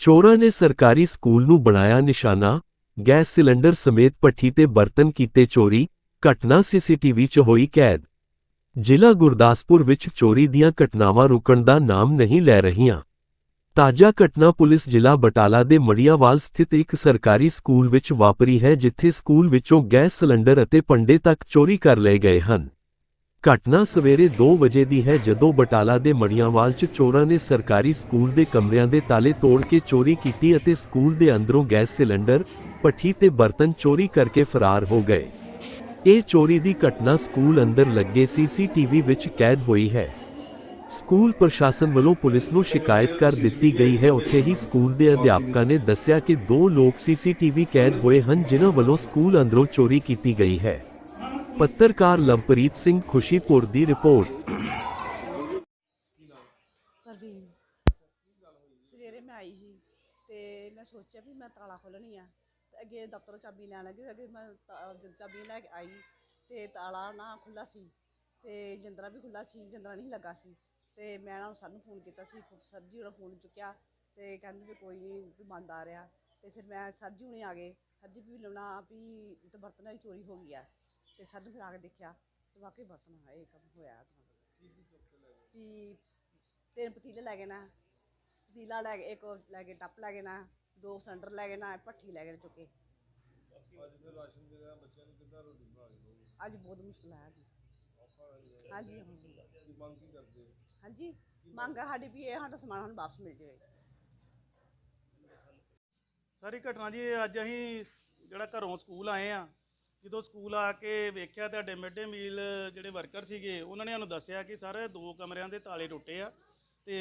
ਚੋਰਾਂ ਨੇ ਸਰਕਾਰੀ ਸਕੂਲ ਨੂੰ ਬਣਾਇਆ ਨਿਸ਼ਾਨਾ, ਗੈਸ ਸਿਲੰਡਰ ਸਮੇਤ ਭੱਠੀ ਤੇ ਬਰਤਨ ਕੀਤੇ ਚੋਰੀ, ਘਟਨਾ ਸੀਸੀਟੀਵੀ 'ਚ ਹੋਈ ਕੈਦ। ਜ਼ਿਲ੍ਹਾ ਗੁਰਦਾਸਪੁਰ ਵਿੱਚ ਚੋਰੀ ਦੀਆਂ ਘਟਨਾਵਾਂ ਰੁਕਣ ਦਾ ਨਾਮ ਨਹੀਂ ਲੈ ਰਹੀਆਂ। ਤਾਜ਼ਾ ਘਟਨਾ ਪੁਲਿਸ ਜ਼ਿਲ੍ਹਾ ਬਟਾਲਾ ਦੇ ਮੜੀਆਵਾਲ ਸਥਿਤ ਇੱਕ ਸਰਕਾਰੀ ਸਕੂਲ ਵਿੱਚ ਵਾਪਰੀ ਹੈ, ਜਿੱਥੇ ਸਕੂਲ ਵਿੱਚੋਂ ਗੈਸ ਸਿਲੰਡਰ ਅਤੇ ਪੰਡੇ ਤੱਕ ਚੋਰੀ ਕਰ ਲਏ ਗਏ ਹਨ। ਘਟਨਾ ਸਵੇਰੇ 2 ਵਜੇ ਦੀ ਹੈ ਜਦੋਂ ਬਟਾਲਾ ਦੇ ਮੜੀਆਂਵਾਲ 'ਚ ਚੋਰਾਂ ਨੇ ਸਰਕਾਰੀ ਸਕੂਲ ਦੇ ਕਮਰਿਆਂ ਦੇ ਤਾਲੇ ਤੋੜ ਕੇ ਚੋਰੀ ਕੀਤੀ ਅਤੇ ਸਕੂਲ ਦੇ ਅੰਦਰੋਂ ਗੈਸ ਸਿਲੰਡਰ ਭੱਠੀ ਤੇ ਬਰਤਨ ਚੋਰੀ ਕਰਕੇ ਫਰਾਰ ਹੋ ਗਏ। ਇਹ ਚੋਰੀ ਦੀ ਘਟਨਾ ਸਕੂਲ ਅੰਦਰ ਲੱਗੇ ਸੀਸੀਟੀਵੀ ਵਿੱਚ ਕੈਦ ਹੋਈ ਹੈ। ਸਕੂਲ ਪ੍ਰਸ਼ਾਸਨ ਵੱਲੋਂ ਪੁਲਿਸ ਨੂੰ ਸ਼ਿਕਾਇਤ ਕਰ ਦਿੱਤੀ ਗਈ ਹੈ। ਉੱਥੇ ਹੀ ਸਕੂਲ ਦੇ ਅਧਿਆਪਕਾਂ ਨੇ ਦੱਸਿਆ ਕਿ ਦੋ ਲੋਕ ਸੀਸੀਟੀਵੀ ਕੈਦ ਹੋਏ ਹਨ, ਜਿਨ੍ਹਾਂ ਵੱਲੋਂ ਸਕੂਲ ਅੰਦਰੋਂ ਚੋਰੀ ਕੀਤੀ ਗਈ ਹੈ। ਪੱਤਰਕਾਰ ਲਵਪ੍ਰੀਤ ਸਿੰਘ ਖੁਸ਼ੀਪੁਰ ਦੀ ਰਿਪੋਰਟ ਪ੍ਰਵੀਨ ਸਵੇਰੇ ਮੈਂ ਆਈ ਸੀ ਤੇ ਮੈਂ ਸੋਚਿਆ ਵੀ ਮੈਂ ਤਾਲਾ ਖੋਲਣੀ ਆ ਤੇ ਅੱਗੇ ਦਫ਼ਤਰੋਂ ਚਾਬੀ ਲੈਣ ਲੱਗੀ ਅੱਗੇ ਮੈਂ ਤਾ- ਚਾਬੀ ਲੈ ਕੇ ਆਈ ਤੇ ਤਾਲਾ ਨਾ ਖੁੱਲਾ ਸੀ ਤੇ ਜਿੰਦਰਾ ਵੀ ਖੁੱਲਾ ਸੀ ਜਿੰਦਰਾ ਨਹੀਂ ਲੱਗਾ ਸੀ ਤੇ ਮੈਂ ਨਾ ਸਾਨੂੰ ਫੋਨ ਕੀਤਾ ਸੀ ਫ- ਸਰ ਜੀ ਉਹਨਾਂ ਫੋਨ ਚੁੱਕਿਆ ਤੇ ਕਹਿੰਦੇ ਵੀ ਕੋਈ ਨਹੀਂ ਵੀ ਬੰਦ ਆ ਰਿਹਾ ਤੇ ਫਿਰ ਮੈਂ ਸਰ ਜੀ ਹੁਣੇ ਆ ਗਏ ਸਰ ਜੀ ਵੀ ਲਾਉਣਾ ਵੀ ਤੇ ਬਰਤਨਾਂ ਦੀ ਚੋਰੀ ਹੋ ਗਈ ਆ ਤੇ ਸਰ ਫਿਰ ਆ ਕੇ ਦੇਖਿਆ ਤੇ ਵਾਕਈ ਬਰਤਨ ਆ ਇਹ ਕੰਮ ਹੋਇਆ ਵੀ ਤਿੰਨ ਪਤੀਲੇ ਲੈ ਗਏ ਨਾ, ਪਤੀਲਾ ਲੈ ਗਏ, ਇੱਕ ਉਹ ਲੈ ਗਏ, ਟੱਪ ਲੈ ਗਏ ਨਾ, ਦੋ ਸਿਲੰਡਰ ਲੈ ਗਏ ਨਾ ਭੱਠੀ ਲੈ ਗਏ ਚੁੱਕੇ। ਅੱਜ ਬਹੁਤ ਮੁਸ਼ਕਿਲ ਹੈ ਜੀ। ਹਾਂਜੀ ਹਾਂਜੀ। ਹਾਂਜੀ, ਮੰਗ ਆ ਸਾਡੀ ਵੀ ਇਹ ਸਾਡਾ ਸਮਾਨ ਸਾਨੂੰ ਵਾਪਸ ਮਿਲ ਜਾਵੇ। ਸਾਰੀ ਘਟਨਾ ਜੀ, ਅੱਜ ਅਸੀਂ ਜਿਹੜਾ ਘਰੋਂ ਸਕੂਲ ਆਏ ਆ ਜਦੋਂ ਸਕੂਲ ਆ ਕੇ ਵੇਖਿਆ ਤੁਹਾਡੇ ਮਿਡ ਡੇ ਮੀਲ ਜਿਹੜੇ ਵਰਕਰ ਸੀਗੇ, ਉਹਨਾਂ ਨੇ ਸਾਨੂੰ ਦੱਸਿਆ ਕਿ ਸਰ ਦੋ ਕਮਰਿਆਂ ਦੇ ਤਾਲੇ ਟੁੱਟੇ ਆ ਤੇ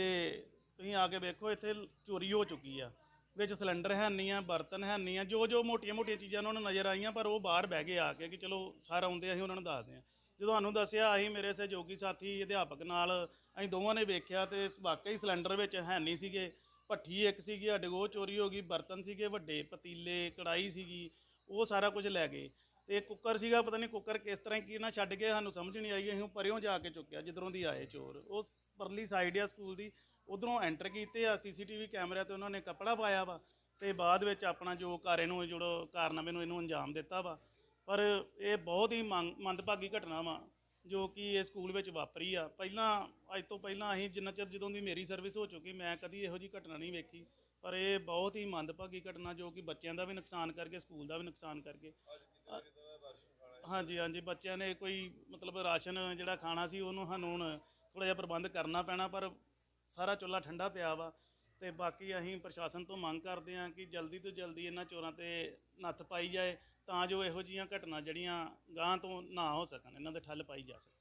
ਤੁਸੀਂ ਆ ਕੇ ਵੇਖੋ ਇੱਥੇ ਚੋਰੀ ਹੋ ਚੁੱਕੀ ਆ। ਵਿੱਚ ਸਿਲੰਡਰ ਹੈ ਨਹੀਂ ਆ, ਬਰਤਨ ਹੈ ਨਹੀਂ ਆ ਜੋ ਜੋ ਮੋਟੀਆਂ ਮੋਟੀਆਂ ਚੀਜ਼ਾਂ ਉਹਨਾਂ ਨੂੰ ਨਜ਼ਰ ਆਈਆਂ, ਪਰ ਉਹ ਬਾਹਰ ਬਹਿ ਗਏ ਆ ਕੇ ਕਿ ਚਲੋ ਸਰ ਆਉਂਦੇ ਅਸੀਂ ਉਹਨਾਂ ਨੂੰ ਦੱਸਦੇ ਆ ਜਦੋਂ ਸਾਨੂੰ ਦੱਸਿਆ, ਅਸੀਂ ਮੇਰੇ ਸਹਿਯੋਗੀ ਸਾਥੀ, ਅਧਿਆਪਕ ਨਾਲ ਅਸੀਂ ਦੋਵਾਂ ਨੇ ਵੇਖਿਆ ਤੇ ਵਾਕਈ ਸਿਲੰਡਰ ਵਿੱਚ ਹੈ ਨਹੀਂ ਸੀਗੇ। ਭੱਠੀ ਇੱਕ ਸੀਗੀ, ਸਾਡੇ ਕੋਲ ਚੋਰੀ ਹੋ ਗਈ, ਬਰਤਨ ਸੀਗੇ ਵੱਡੇ, ਪਤੀਲੇ ਕੜਾਈ ਸੀਗੀ, ਉਹ ਸਾਰਾ ਕੁਝ ਲੈ ਗਏ। ਤੇ ਕੁੱਕਰ ਸੀਗਾ, ਪਤਾ ਨਹੀਂ ਕੁੱਕਰ ਕਿਸ ਤਰ੍ਹਾਂ ਕੀ ਨਾ ਛੱਡ ਕੇ ਸਾਨੂੰ ਸਮਝ ਨਹੀਂ ਆਈ, ਅਸੀਂ ਉਹ ਪਰਿਓਂ ਜਾ ਕੇ ਚੁੱਕਿਆ, ਜਿੱਧਰੋਂ ਦੀ ਆਏ ਚੋਰ। ਉਸ ਪਰਲੀ ਸਾਈਡ ਆ ਸਕੂਲ ਦੀ, ਉਧਰੋਂ ਐਂਟਰ ਕੀਤੇ ਆ ਸੀਸੀਟੀਵੀ ਕੈਮਰਾ ਤੇ ਉਹਨਾਂ ਨੇ ਕੱਪੜਾ ਪਾਇਆ ਵਾ, ਤੇ ਬਾਅਦ ਵਿੱਚ ਆਪਣਾ ਜੋ ਕਾਰੇ ਨੂੰ ਜਿਹੜਾ ਕਾਰਨਾਮੇ ਨੂੰ ਇਹਨੂੰ ਅੰਜਾਮ ਦਿੱਤਾ ਵਾ। ਪਰ ਇਹ ਬਹੁਤ ਹੀ ਮੰਗ- ਮੰਦਭਾਗੀ ਘਟਨਾ ਵਾ, ਜੋ ਕਿ ਇਹ ਸਕੂਲ ਵਿੱਚ ਵਾਪਰੀ ਆ। ਪਹਿਲਾਂ, ਅੱਜ ਤੋਂ ਪਹਿਲਾਂ ਅਸੀਂ ਜਿੰਨਾ ਚਿਰ ਜਦੋਂ ਦੀ ਮੇਰੀ ਸਰਵਿਸ ਹੋ ਚੁੱਕੀ, ਮੈਂ ਕਦੀ ਇਹੋ ਜੀ ਘਟਨਾ ਨਹੀਂ ਵੇਖੀ। ਪਰ ਇਹ ਬਹੁਤ ਹੀ ਮੰਦਭਾਗੀ ਘਟਨਾ, ਜੋ ਕਿ ਬੱਚਿਆਂ ਦਾ ਵੀ ਨੁਕਸਾਨ ਕਰਕੇ ਸਕੂਲ ਦਾ ਵੀ ਨੁਕਸਾਨ ਕਰਕੇ। ਹਾਂਜੀ ਹਾਂਜੀ, ਬੱਚਿਆਂ ਨੇ ਕੋਈ ਮਤਲਬ ਰਾਸ਼ਨ ਜਿਹੜਾ ਖਾਣਾ ਸੀ ਉਹਨੂੰ ਸਾਨੂੰ ਹੁਣ ਥੋੜਾ ਜਿਹਾ ਪ੍ਰਬੰਧ ਕਰਨਾ ਪੈਣਾ, ਪਰ ਸਾਰਾ ਚੁੱਲ੍ਹਾ ਠੰਡਾ ਪਿਆ ਵਾ ਤੇ ਬਾਕੀ ਅਸੀਂ ਪ੍ਰਸ਼ਾਸਨ ਤੋਂ ਮੰਗ ਕਰਦੇ ਹਾਂ ਕਿ ਜਲਦੀ ਤੋਂ ਜਲਦੀ ਇਹਨਾਂ ਚੋਰਾਂ ਤੇ ਨੱਥ ਪਾਈ ਜਾਏ ਤਾਂ ਜੋ ਇਹੋ ਜੀਆਂ ਘਟਨਾ ਜਿਹੜੀਆਂ ਗਾਂ ਤੋਂ ਨਾ ਹੋ ਸਕਣ, ਇਹਨਾਂ ਦੇ ਠੱਲ ਪਾਈ ਜਾ ਸਕੇ